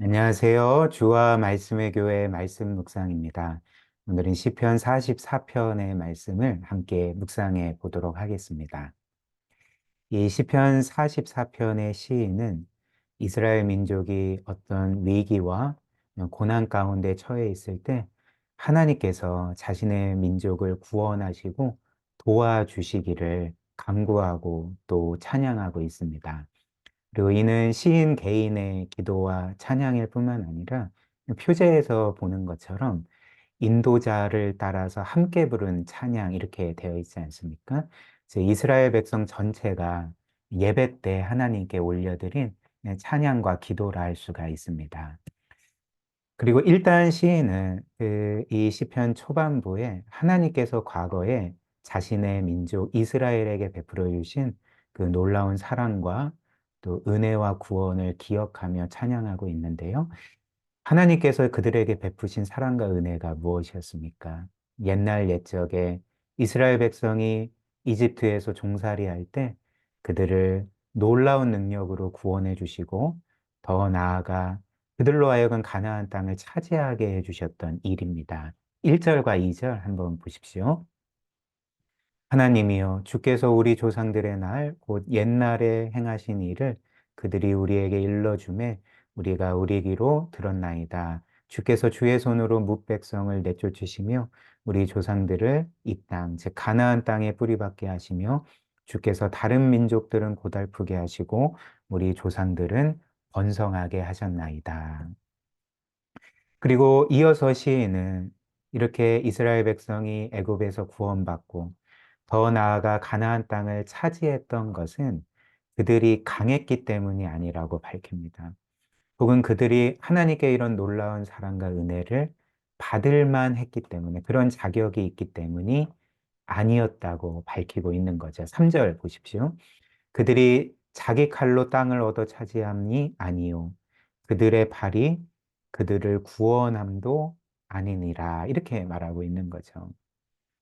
안녕하세요. 주와 말씀의 교회 말씀 묵상입니다. 오늘은 시편 44편의 말씀을 함께 묵상해 보도록 하겠습니다. 이 시편 44편의 시인은 이스라엘 민족이 어떤 위기와 고난 가운데 처해 있을 때 하나님께서 자신의 민족을 구원하시고 도와주시기를 간구하고 또 찬양하고 있습니다. 그리고 이는 시인 개인의 기도와 찬양일 뿐만 아니라 표제에서 보는 것처럼 인도자를 따라서 함께 부른 찬양 이렇게 되어 있지 않습니까? 이스라엘 백성 전체가 예배 때 하나님께 올려드린 찬양과 기도라 할 수가 있습니다. 그리고 일단 시인은 그 이 시편 초반부에 하나님께서 과거에 자신의 민족 이스라엘에게 베풀어 주신 그 놀라운 사랑과 또 은혜와 구원을 기억하며 찬양하고 있는데요. 하나님께서 그들에게 베푸신 사랑과 은혜가 무엇이었습니까? 옛날 옛적에 이스라엘 백성이 이집트에서 종살이할 때 그들을 놀라운 능력으로 구원해 주시고 더 나아가 그들로 하여금 가나안 땅을 차지하게 해 주셨던 일입니다. 1절과 2절 한번 보십시오. 하나님이여 주께서 우리 조상들의 날 곧 옛날에 행하신 일을 그들이 우리에게 일러주매 우리가 우리 귀로 들었나이다. 주께서 주의 손으로 뭇백성을 내쫓으시며 우리 조상들을 이 땅, 즉 가나안 땅에 뿌리박게 하시며 주께서 다른 민족들은 고달프게 하시고 우리 조상들은 번성하게 하셨나이다. 그리고 이어서 시인은 이렇게 이스라엘 백성이 애굽에서 구원받고 더 나아가 가나안 땅을 차지했던 것은 그들이 강했기 때문이 아니라고 밝힙니다. 혹은 그들이 하나님께 이런 놀라운 사랑과 은혜를 받을만 했기 때문에 그런 자격이 있기 때문이 아니었다고 밝히고 있는 거죠. 3절 보십시오. 그들이 자기 칼로 땅을 얻어 차지함이 아니요. 그들의 발이 그들을 구원함도 아니니라. 이렇게 말하고 있는 거죠.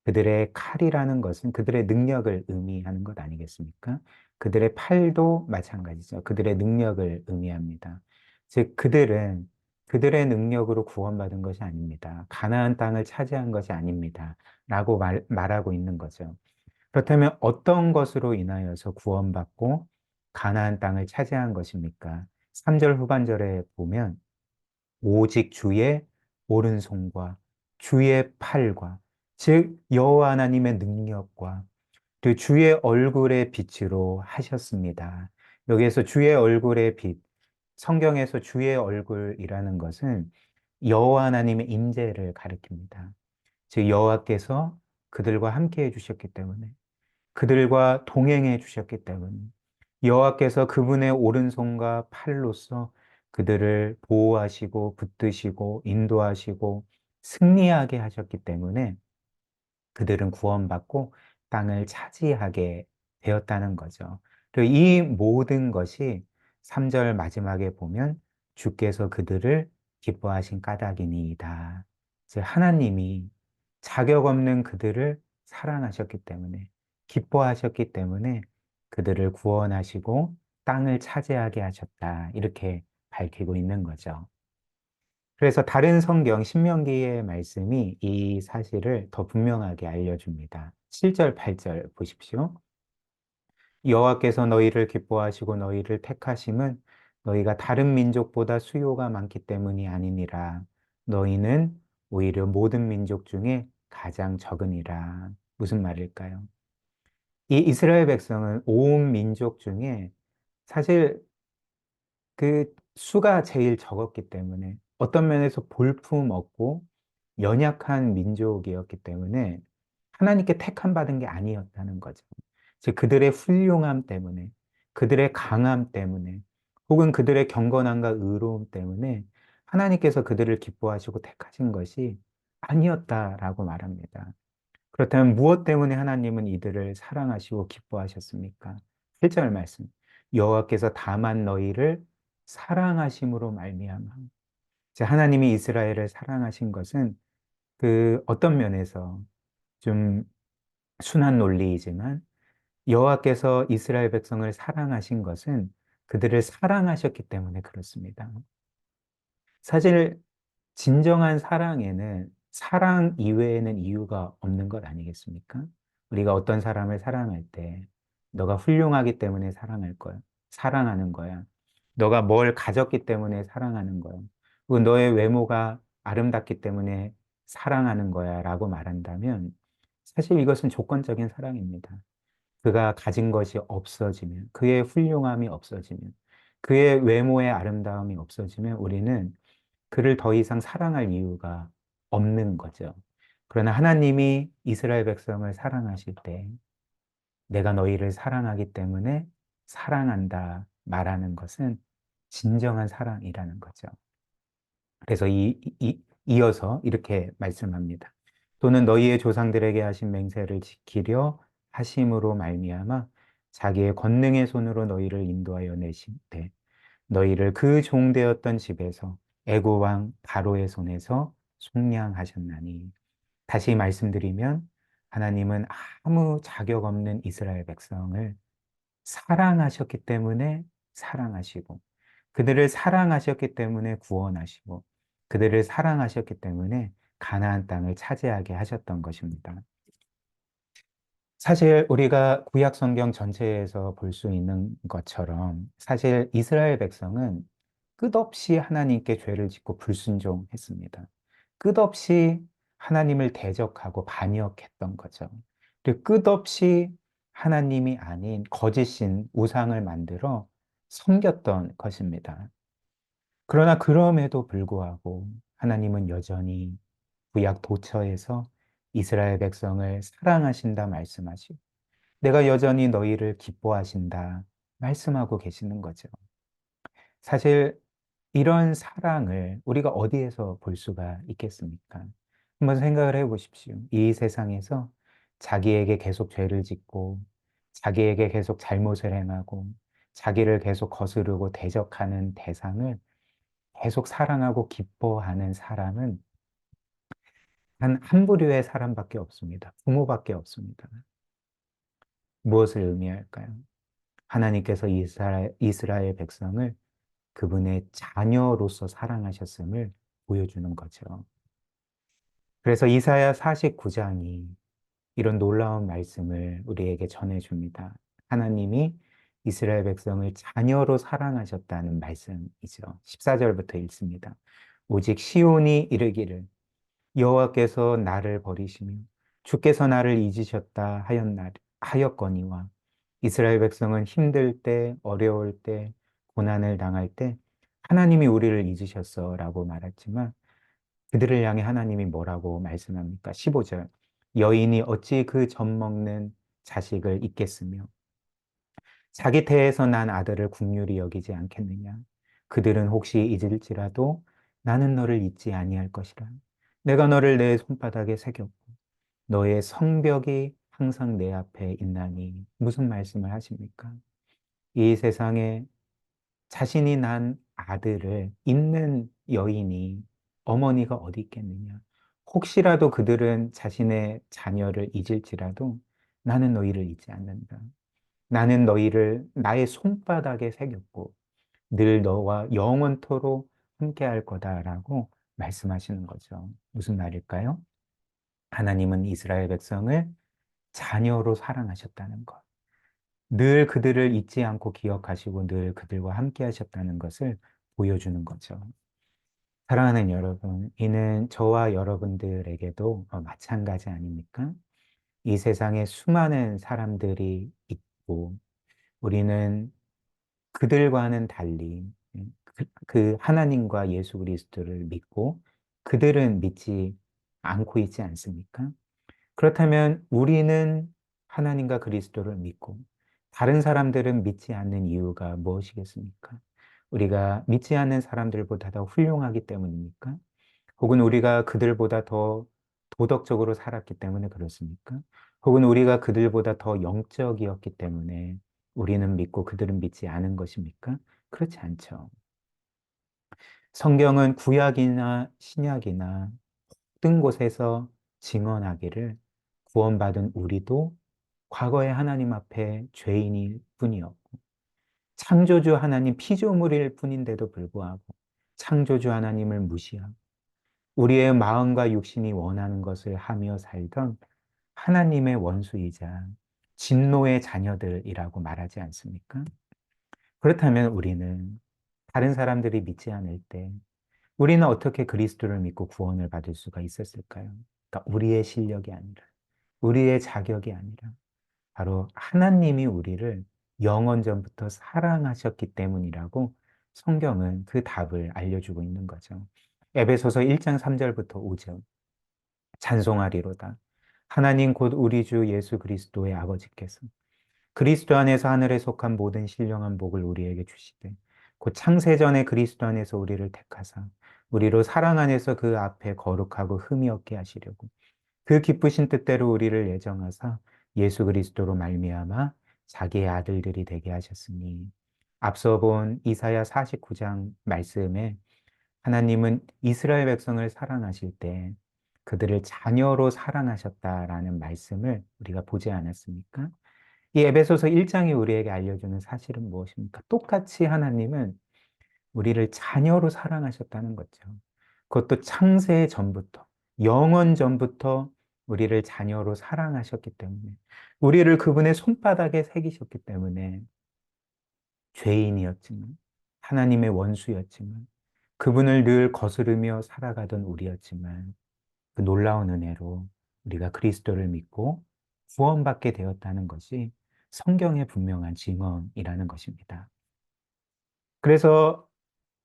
그들의 칼이라는 것은 그들의 능력을 의미하는 것 아니겠습니까? 그들의 팔도 마찬가지죠. 그들의 능력을 의미합니다. 즉 그들은 그들의 능력으로 구원받은 것이 아닙니다. 가나안 땅을 차지한 것이 아닙니다. 라고 말, 말하고 있는 거죠. 그렇다면 어떤 것으로 인하여서 구원받고 가나안 땅을 차지한 것입니까? 3절 후반절에 보면 오직 주의 오른손과 주의 팔과 즉 여호와 하나님의 능력과 그 주의 얼굴의 빛으로 하셨습니다. 여기에서 주의 얼굴의 빛, 성경에서 주의 얼굴이라는 것은 여호와 하나님의 임재를 가리킵니다. 즉 여호와께서 그들과 함께 해 주셨기 때문에 그들과 동행해 주셨기 때문에 여호와께서 그분의 오른손과 팔로서 그들을 보호하시고 붙드시고 인도하시고 승리하게 하셨기 때문에 그들은 구원받고 땅을 차지하게 되었다는 거죠. 그리고 이 모든 것이 3절 마지막에 보면 주께서 그들을 기뻐하신 까닭이니이다. 즉 하나님이 자격 없는 그들을 사랑하셨기 때문에 기뻐하셨기 때문에 그들을 구원하시고 땅을 차지하게 하셨다. 이렇게 밝히고 있는 거죠. 그래서 다른 성경 신명기의 말씀이 이 사실을 더 분명하게 알려줍니다. 7절, 8절 보십시오. 여호와께서 너희를 기뻐하시고 너희를 택하심은 너희가 다른 민족보다 수요가 많기 때문이 아니니라. 너희는 오히려 모든 민족 중에 가장 적으니라. 무슨 말일까요? 이 이스라엘 백성은 온 민족 중에 사실 그 수가 제일 적었기 때문에 어떤 면에서 볼품 없고 연약한 민족이었기 때문에 하나님께 택함 받은 게 아니었다는 거죠. 즉 그들의 훌륭함 때문에 그들의 강함 때문에 혹은 그들의 경건함과 의로움 때문에 하나님께서 그들을 기뻐하시고 택하신 것이 아니었다라고 말합니다. 그렇다면 무엇 때문에 하나님은 이들을 사랑하시고 기뻐하셨습니까? 1절 말씀. 여호와께서 다만 너희를 사랑하심으로 말미암아. 하나님이 이스라엘을 사랑하신 것은 그 어떤 면에서 좀 순한 논리이지만 여호와께서 이스라엘 백성을 사랑하신 것은 그들을 사랑하셨기 때문에 그렇습니다. 사실 진정한 사랑에는 사랑 이외에는 이유가 없는 것 아니겠습니까? 우리가 어떤 사람을 사랑할 때 너가 훌륭하기 때문에 사랑할 거야. 사랑하는 거야. 너가 뭘 가졌기 때문에 사랑하는 거야. 그리고 너의 외모가 아름답기 때문에 사랑하는 거야 라고 말한다면 사실 이것은 조건적인 사랑입니다. 그가 가진 것이 없어지면, 그의 훌륭함이 없어지면, 그의 외모의 아름다움이 없어지면 우리는 그를 더 이상 사랑할 이유가 없는 거죠. 그러나 하나님이 이스라엘 백성을 사랑하실 때 내가 너희를 사랑하기 때문에 사랑한다 말하는 것은 진정한 사랑이라는 거죠. 그래서 이, 이, 이어서 이렇게 말씀합니다. 또는 너희의 조상들에게 하신 맹세를 지키려 하심으로 말미암아 자기의 권능의 손으로 너희를 인도하여 내실 때 너희를 그 종되었던 집에서 애굽 왕 바로의 손에서 속량하셨나니 다시 말씀드리면 하나님은 아무 자격 없는 이스라엘 백성을 사랑하셨기 때문에 사랑하시고 그들을 사랑하셨기 때문에 구원하시고 그들을 사랑하셨기 때문에 가나안 땅을 차지하게 하셨던 것입니다. 사실 우리가 구약 성경 전체에서 볼 수 있는 것처럼 사실 이스라엘 백성은 끝없이 하나님께 죄를 짓고 불순종했습니다. 끝없이 하나님을 대적하고 반역했던 거죠. 그리고 끝없이 하나님이 아닌 거짓신 우상을 만들어 섬겼던 것입니다. 그러나 그럼에도 불구하고 하나님은 여전히 구약 도처에서 이스라엘 백성을 사랑하신다 말씀하시고 내가 여전히 너희를 기뻐하신다 말씀하고 계시는 거죠. 사실 이런 사랑을 우리가 어디에서 볼 수가 있겠습니까? 한번 생각을 해 보십시오. 이 세상에서 자기에게 계속 죄를 짓고 자기에게 계속 잘못을 행하고 자기를 계속 거스르고 대적하는 대상을 계속 사랑하고 기뻐하는 사람은 단 한 부류의 사람밖에 없습니다. 부모밖에 없습니다. 무엇을 의미할까요? 하나님께서 이스라엘, 이스라엘 백성을 그분의 자녀로서 사랑하셨음을 보여주는 거죠. 그래서 이사야 49장이 이런 놀라운 말씀을 우리에게 전해줍니다. 하나님이 이스라엘 백성을 자녀로 사랑하셨다는 말씀이죠. 14절부터 읽습니다. 오직 시온이 이르기를 여호와께서 나를 버리시며 주께서 나를 잊으셨다 하였나, 하였거니와 이스라엘 백성은 힘들 때 어려울 때 고난을 당할 때 하나님이 우리를 잊으셨어라고 말했지만 그들을 향해 하나님이 뭐라고 말씀합니까? 15절 여인이 어찌 그 젖 먹는 자식을 잊겠으며 자기 태에서 난 아들을 국률이 여기지 않겠느냐 그들은 혹시 잊을지라도 나는 너를 잊지 아니할 것이라 내가 너를 내 손바닥에 새겼고 너의 성벽이 항상 내 앞에 있나니 무슨 말씀을 하십니까? 이 세상에 자신이 난 아들을 잊는 여인이 어머니가 어디 있겠느냐? 혹시라도 그들은 자신의 자녀를 잊을지라도 나는 너희를 잊지 않는다. 나는 너희를 나의 손바닥에 새겼고 늘 너와 영원토록 함께할 거다라고 말씀하시는 거죠. 무슨 말일까요? 하나님은 이스라엘 백성을 자녀로 사랑하셨다는 것. 늘 그들을 잊지 않고 기억하시고 늘 그들과 함께 하셨다는 것을 보여주는 거죠. 사랑하는 여러분, 이는 저와 여러분들에게도 어, 마찬가지 아닙니까? 이 세상에 수많은 사람들이 있고, 우리는 그들과는 달리 음, 그, 그 하나님과 예수 그리스도를 믿고 그들은 믿지 않고 있지 않습니까? 그렇다면 우리는 하나님과 그리스도를 믿고 다른 사람들은 믿지 않는 이유가 무엇이겠습니까? 우리가 믿지 않는 사람들보다 더 훌륭하기 때문입니까? 혹은 우리가 그들보다 더 도덕적으로 살았기 때문에 그렇습니까? 혹은 우리가 그들보다 더 영적이었기 때문에 우리는 믿고 그들은 믿지 않은 것입니까? 그렇지 않죠. 성경은 구약이나 신약이나 모든 곳에서 증언하기를 구원받은 우리도 과거에 하나님 앞에 죄인일 뿐이었고 창조주 하나님 피조물일 뿐인데도 불구하고 창조주 하나님을 무시하고 우리의 마음과 육신이 원하는 것을 하며 살던 하나님의 원수이자 진노의 자녀들이라고 말하지 않습니까? 그렇다면 우리는 다른 사람들이 믿지 않을 때 우리는 어떻게 그리스도를 믿고 구원을 받을 수가 있었을까요? 그러니까 우리의 실력이 아니라 우리의 자격이 아니라 바로 하나님이 우리를 영원 전부터 사랑하셨기 때문이라고 성경은 그 답을 알려주고 있는 거죠. 에베소서 1장 3절부터 5절 찬송하리로다. 하나님 곧 우리 주 예수 그리스도의 아버지께서 그리스도 안에서 하늘에 속한 모든 신령한 복을 우리에게 주시되 곧 창세전에 그리스도 안에서 우리를 택하사 우리로 사랑 안에서 그 앞에 거룩하고 흠이 없게 하시려고 그 기쁘신 뜻대로 우리를 예정하사 예수 그리스도로 말미암아 자기의 아들들이 되게 하셨으니 앞서 본 이사야 49장 말씀에 하나님은 이스라엘 백성을 사랑하실 때 그들을 자녀로 사랑하셨다라는 말씀을 우리가 보지 않았습니까? 이 에베소서 1장이 우리에게 알려주는 사실은 무엇입니까? 똑같이 하나님은 우리를 자녀로 사랑하셨다는 거죠. 그것도 창세 전부터, 영원 전부터 우리를 자녀로 사랑하셨기 때문에, 우리를 그분의 손바닥에 새기셨기 때문에, 죄인이었지만, 하나님의 원수였지만, 그분을 늘 거스르며 살아가던 우리였지만, 그 놀라운 은혜로 우리가 그리스도를 믿고 구원받게 되었다는 것이 성경의 분명한 증언이라는 것입니다. 그래서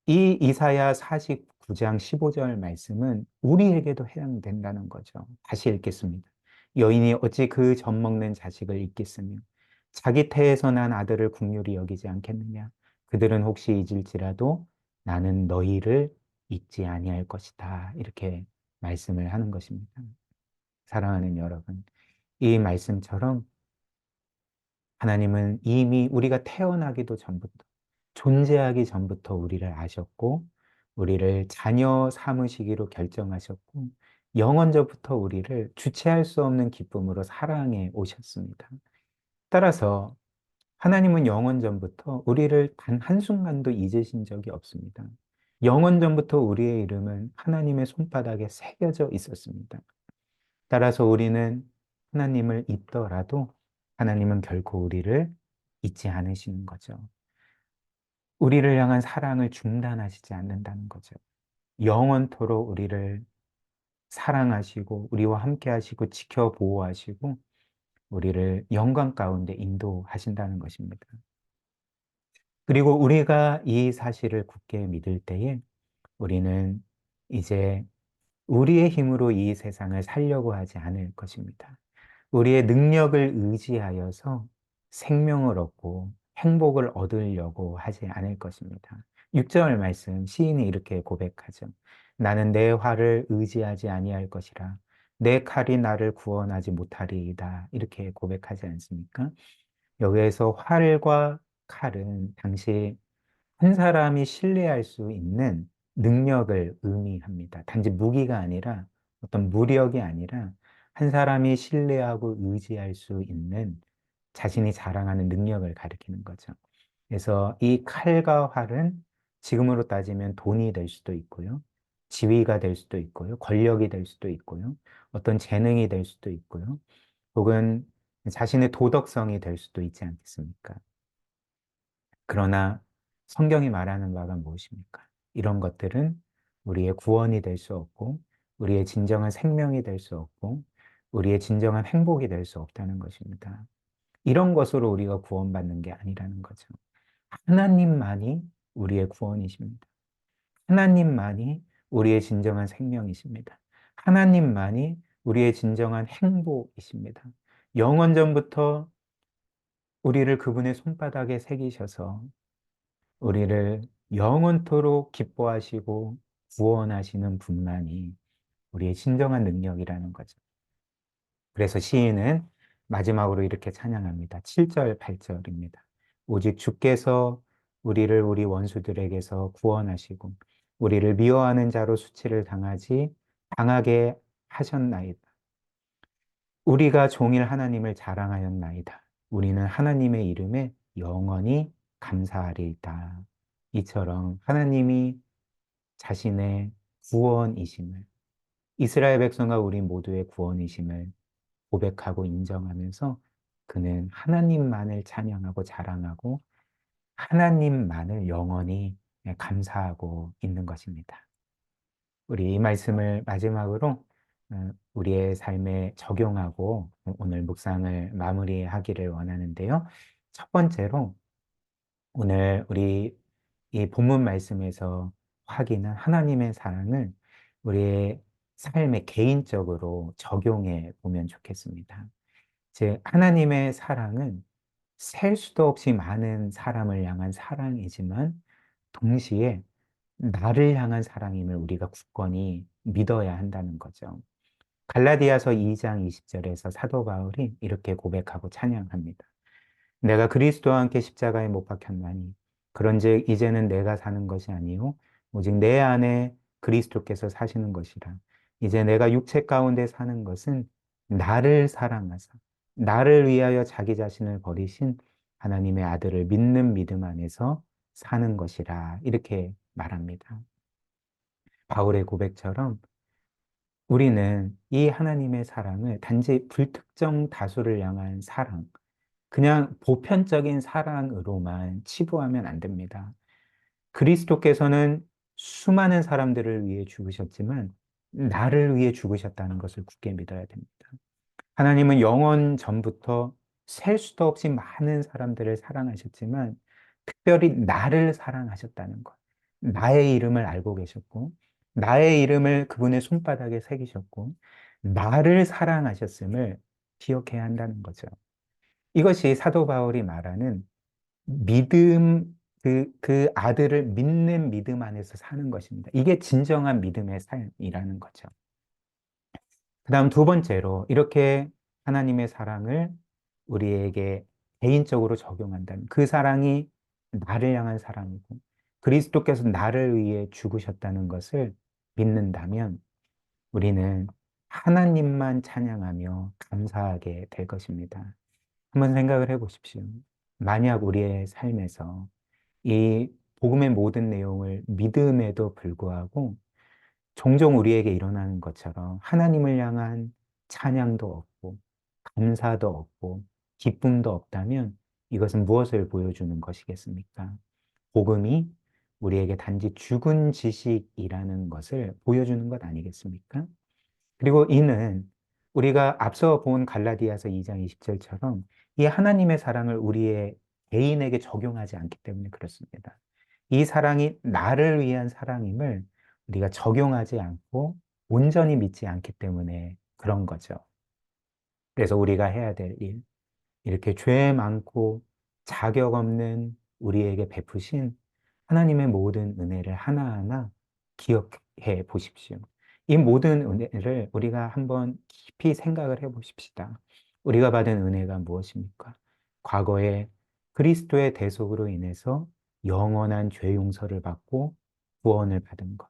이 이사야 49장 15절 말씀은 우리에게도 해당된다는 거죠. 다시 읽겠습니다. 여인이 어찌 그 젖 먹는 자식을 잊겠으며 자기 태에서 난 아들을 국률이 여기지 않겠느냐. 그들은 혹시 잊을지라도 나는 너희를 잊지 아니할 것이다. 이렇게 말씀을 하는 것입니다. 사랑하는 여러분, 이 말씀처럼 하나님은 이미 우리가 태어나기도 전부터, 존재하기 전부터 우리를 아셨고, 우리를 자녀 삼으시기로 결정하셨고, 영원전부터 우리를 주체할 수 없는 기쁨으로 사랑해 오셨습니다. 따라서 하나님은 영원전부터 우리를 단 한순간도 잊으신 적이 없습니다. 영원 전부터 우리의 이름은 하나님의 손바닥에 새겨져 있었습니다. 따라서 우리는 하나님을 잊더라도 하나님은 결코 우리를 잊지 않으시는 거죠. 우리를 향한 사랑을 중단하시지 않는다는 거죠. 영원토록 우리를 사랑하시고 우리와 함께 하시고 지켜 보호하시고 우리를 영광 가운데 인도하신다는 것입니다. 그리고 우리가 이 사실을 굳게 믿을 때에 우리는 이제 우리의 힘으로 이 세상을 살려고 하지 않을 것입니다. 우리의 능력을 의지하여서 생명을 얻고 행복을 얻으려고 하지 않을 것입니다. 6절 말씀 시인이 이렇게 고백하죠. 나는 내 활을 의지하지 아니할 것이라 내 칼이 나를 구원하지 못하리이다. 이렇게 고백하지 않습니까? 여기에서 활과 칼은 당시 한 사람이 신뢰할 수 있는 능력을 의미합니다. 단지 무기가 아니라 어떤 무력이 아니라 한 사람이 신뢰하고 의지할 수 있는 자신이 자랑하는 능력을 가리키는 거죠. 그래서 이 칼과 활은 지금으로 따지면 돈이 될 수도 있고요. 지위가 될 수도 있고요. 권력이 될 수도 있고요. 어떤 재능이 될 수도 있고요. 혹은 자신의 도덕성이 될 수도 있지 않겠습니까? 그러나 성경이 말하는 바가 무엇입니까? 이런 것들은 우리의 구원이 될 수 없고, 우리의 진정한 생명이 될 수 없고, 우리의 진정한 행복이 될 수 없다는 것입니다. 이런 것으로 우리가 구원받는 게 아니라는 거죠. 하나님만이 우리의 구원이십니다. 하나님만이 우리의 진정한 생명이십니다. 하나님만이 우리의 진정한 행복이십니다. 영원전부터 우리를 그분의 손바닥에 새기셔서 우리를 영원토록 기뻐하시고 구원하시는 분만이 우리의 진정한 능력이라는 거죠. 그래서 시인은 마지막으로 이렇게 찬양합니다. 7절, 8절입니다. 오직 주께서 우리를 우리 원수들에게서 구원하시고 우리를 미워하는 자로 수치를 당하지 당하게 하셨나이다. 우리가 종일 하나님을 자랑하였나이다. 우리는 하나님의 이름에 영원히 감사하리이다. 이처럼 하나님이 자신의 구원이심을 이스라엘 백성과 우리 모두의 구원이심을 고백하고 인정하면서 그는 하나님만을 찬양하고 자랑하고 하나님만을 영원히 감사하고 있는 것입니다. 우리 이 말씀을 마지막으로 어, 우리의 삶에 적용하고 오늘 묵상을 마무리하기를 원하는데요. 첫 번째로 오늘 우리 이 본문 말씀에서 확인한 하나님의 사랑을 우리의 삶에 개인적으로 적용해 보면 좋겠습니다. 즉, 하나님의 사랑은 셀 수도 없이 많은 사람을 향한 사랑이지만 동시에 나를 향한 사랑임을 우리가 굳건히 믿어야 한다는 거죠. 갈라디아서 2장 20절에서 사도 바울이 이렇게 고백하고 찬양합니다. 내가 그리스도와 함께 십자가에 못 박혔나니 그런즉 이제는 내가 사는 것이 아니요 오직 내 안에 그리스도께서 사시는 것이라 이제 내가 육체 가운데 사는 것은 나를 사랑하사 나를 위하여 자기 자신을 버리신 하나님의 아들을 믿는 믿음 안에서 사는 것이라 이렇게 말합니다. 바울의 고백처럼 우리는 이 하나님의 사랑을 단지 불특정 다수를 향한 사랑, 그냥 보편적인 사랑으로만 치부하면 안 됩니다. 그리스도께서는 수많은 사람들을 위해 죽으셨지만 나를 위해 죽으셨다는 것을 굳게 믿어야 됩니다. 하나님은 영원 전부터 셀 수도 없이 많은 사람들을 사랑하셨지만 특별히 나를 사랑하셨다는 것. 나의 이름을 알고 계셨고 나의 이름을 그분의 손바닥에 새기셨고 나를 사랑하셨음을 기억해야 한다는 거죠. 이것이 사도 바울이 말하는 믿음 그, 그 아들을 믿는 믿음 안에서 사는 것입니다. 이게 진정한 믿음의 삶이라는 거죠. 그 다음 두 번째로 이렇게 하나님의 사랑을 우리에게 개인적으로 적용한다면 그 사랑이 나를 향한 사랑이고 그리스도께서 나를 위해 죽으셨다는 것을 믿는다면 우리는 하나님만 찬양하며 감사하게 될 것입니다. 한번 생각을 해 보십시오. 만약 우리의 삶에서 이 복음의 모든 내용을 믿음에도 불구하고 종종 우리에게 일어나는 것처럼 하나님을 향한 찬양도 없고 감사도 없고 기쁨도 없다면 이것은 무엇을 보여주는 것이겠습니까? 복음이 우리에게 단지 죽은 지식이라는 것을 보여주는 것 아니겠습니까? 그리고 이는 우리가 앞서 본 갈라디아서 2장 20절처럼 이 하나님의 사랑을 우리의 개인에게 적용하지 않기 때문에 그렇습니다. 이 사랑이 나를 위한 사랑임을 우리가 적용하지 않고 온전히 믿지 않기 때문에 그런 거죠. 그래서 우리가 해야 될 일, 이렇게 죄 많고 자격 없는 우리에게 베푸신 하나님의 모든 은혜를 하나하나 기억해 보십시오. 이 모든 은혜를 우리가 한번 깊이 생각을 해 보십시다. 우리가 받은 은혜가 무엇입니까? 과거에 그리스도의 대속으로 인해서 영원한 죄 용서를 받고 구원을 받은 것.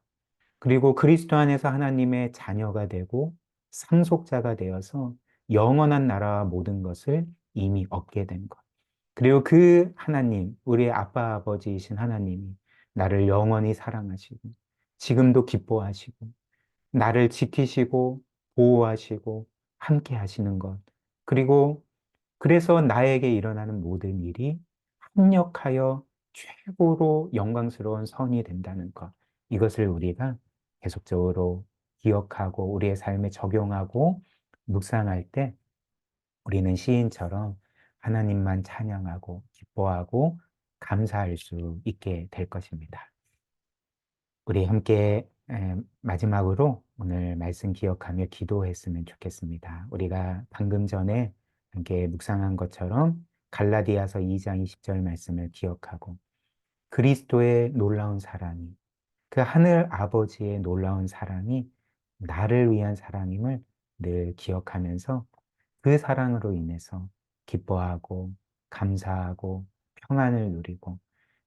그리고 그리스도 안에서 하나님의 자녀가 되고 상속자가 되어서 영원한 나라와 모든 것을 이미 얻게 된 것. 그리고 그 하나님, 우리의 아빠 아버지이신 하나님이 나를 영원히 사랑하시고 지금도 기뻐하시고 나를 지키시고 보호하시고 함께 하시는 것. 그리고 그래서 나에게 일어나는 모든 일이 합력하여 최고로 영광스러운 선이 된다는 것. 이것을 우리가 계속적으로 기억하고 우리의 삶에 적용하고 묵상할 때 우리는 시인처럼 하나님만 찬양하고 기뻐하고 감사할 수 있게 될 것입니다. 우리 함께 마지막으로 오늘 말씀 기억하며 기도했으면 좋겠습니다. 우리가 방금 전에 함께 묵상한 것처럼 갈라디아서 2장 20절 말씀을 기억하고 그리스도의 놀라운 사랑이 그 하늘 아버지의 놀라운 사랑이 나를 위한 사랑임을 늘 기억하면서 그 사랑으로 인해서 기뻐하고 감사하고 평안을 누리고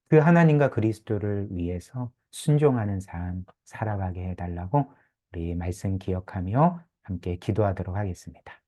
그 하나님과 그리스도를 위해서 순종하는 삶 살아가게 해달라고 우리 말씀 기억하며 함께 기도하도록 하겠습니다.